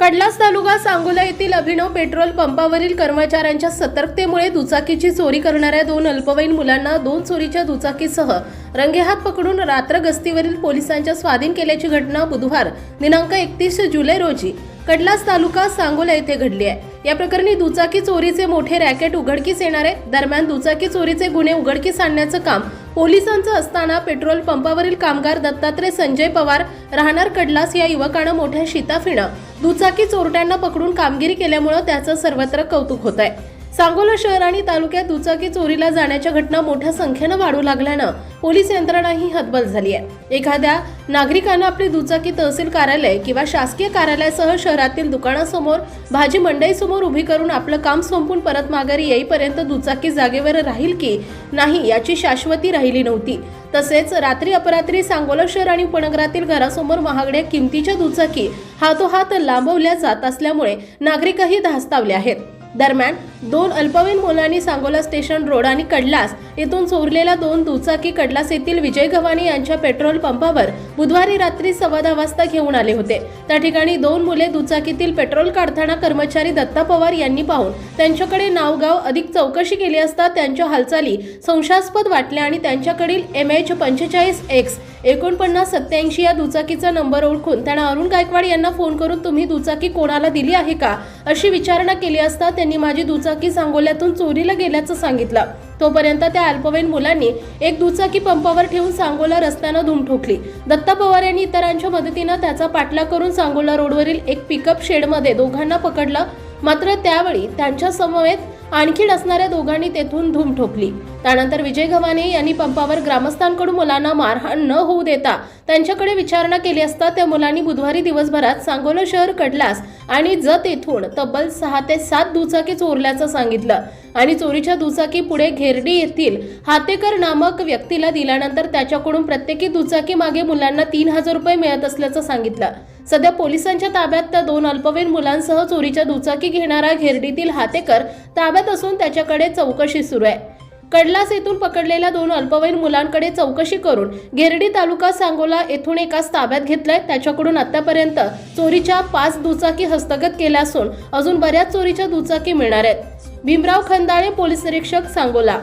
कडलास तालुका सांगोला येथील अभिनव पेट्रोल पंपावरील कर्मचाऱ्यांच्या सतर्कतेमुळे दुचाकीची चोरी करणाऱ्या दोन अल्पवयीन मुलांना दोन चोरीच्या दुचाकीसह रंगेहात पकडून रात्र गस्तीवरील पोलिसांच्या स्वाधीन केल्याची घटना बुधवार दिनांक एकतीस जुलै रोजी कडलास तालुका सांगोला येथे घडली आहे. या प्रकरणी दुचाकी चोरीचे मोठे रॅकेट उघडकीस येणार आहे दरम्यान दुचाकी चोरीचे गुन्हे उघडकीस आणण्याचं काम पोलिसांचं असताना पेट्रोल पंपावरील कामगार दत्तात्रय संजय पवार राहणार कडलास या युवकानं मोठ्या शिताफीनं दुचाकी चोरट्यांना पकडून कामगिरी केल्यामुळं त्याचं सर्वत्र कौतुक होत आहे सांगोला शहर आणि तालुक्यात दुचाकी चोरीला जाण्याच्या घटना मोठ्या संख्येनं वाढू लागल्यानं पोलीस यंत्रणाही हतबल झाली आहे. एखाद्या नागरिकानं आपली दुचाकी तहसील कार्यालय किंवा शासकीय कार्यालयासह शहरातील दुकानासमोर भाजी मंडईसमोर उभी करून आपलं काम संपून परत माघारी येईपर्यंत दुचाकी जागेवर राहील की नाही याची शाश्वती राहिली नव्हती. तसेच रात्री अपरात्री सांगोला शहर आणि उपनगरातील घरासमोर महागड्या किमतीच्या दुचाकी हातोहात लांबवल्या जात असल्यामुळे नागरिकही धास्तावले आहेत. दरम्यान दोन अल्पवयीन मुलांनी सांगोला स्टेशन रोड आणि कडलास येथून चोरलेल्या दोन दुचाकी कडलास येथील विजय गव्हाणी यांच्या पेट्रोल पंपावर बुधवारी रात्री सव्वा दहा वाजता घेऊन आले होते. त्या ठिकाणी दोन मुले दुचाकीतील पेट्रोल काढताना कर्मचारी दत्ता पवार यांनी पाहून त्यांच्याकडे नावगाव अधिक चौकशी केली असता त्यांच्या हालचाली संशयास्पद वाटल्या आणि त्यांच्याकडील एम एच पंचेचाळीस एक्स एकोणपन्नास सत्याऐंशी या दुचाकीचा नंबर ओळखून त्यांना अरुण गायकवाड यांना फोन करून तुम्ही दुचाकी कोणाला दिली आहे का अशी विचारणा केली असता त्यांनी माझी दुचाकी सांगोल्यातून चोरीला गेल्याचं सांगितलं. तोपर्यंत त्या अल्पवयीन मुलांनी एक दुचाकी पंपावर ठेवून सांगोला रस्त्यानं धूम ठोकली. दत्ता पवार यांनी इतरांच्या मदतीनं त्याचा पाठलाग करून सांगोला रोडवरील एक पिकअप शेडमध्ये दोघांना पकडलं. मात्र त्यावेळी त्यांच्या समवेत आणखी असणाऱ्या दोघांनी तेथून धूम ठोकली. त्यानंतर विजय गव्हाणे यांनी पंपावर ग्रामस्थांकडून मुलांना मारहाण न होऊ देता त्यांच्याकडे विचारणा केली असता त्या मुलांनी बुधवारी दिवसभरात सांगोला शहर कडलास आणि जत येथून तब्बल सहा ते सात दुचाकी चोरल्याचं सांगितलं. आणि चोरीच्या दुचाकी पुढे घेरडी येथील हातेकर नामक व्यक्तीला दिल्यानंतर त्याच्याकडून प्रत्येकी दुचाकी मागे मुलांना तीन हजार रुपये मिळत असल्याचं सांगितलं. सध्या पोलिसांच्या ताब्यात त्या दोन अल्पवयीन मुलांसह चोरीच्या दुचाकी घेणारा घेरडीतील हातेकर ताब्यात असून त्याच्याकडे चौकशी सुरू आहे. कडलास येथून पकडलेल्या दोन अल्पवयीन मुलांकडे चौकशी करून घेरडी तालुका सांगोला येथून एकाच ताब्यात घेतलाय. त्याच्याकडून आतापर्यंत चोरीच्या पाच दुचाकी हस्तगत केल्या असून अजून बऱ्याच चोरीच्या दुचाकी मिळणार आहेत. भीमराव खंदाळे पोलीस निरीक्षक सांगोला.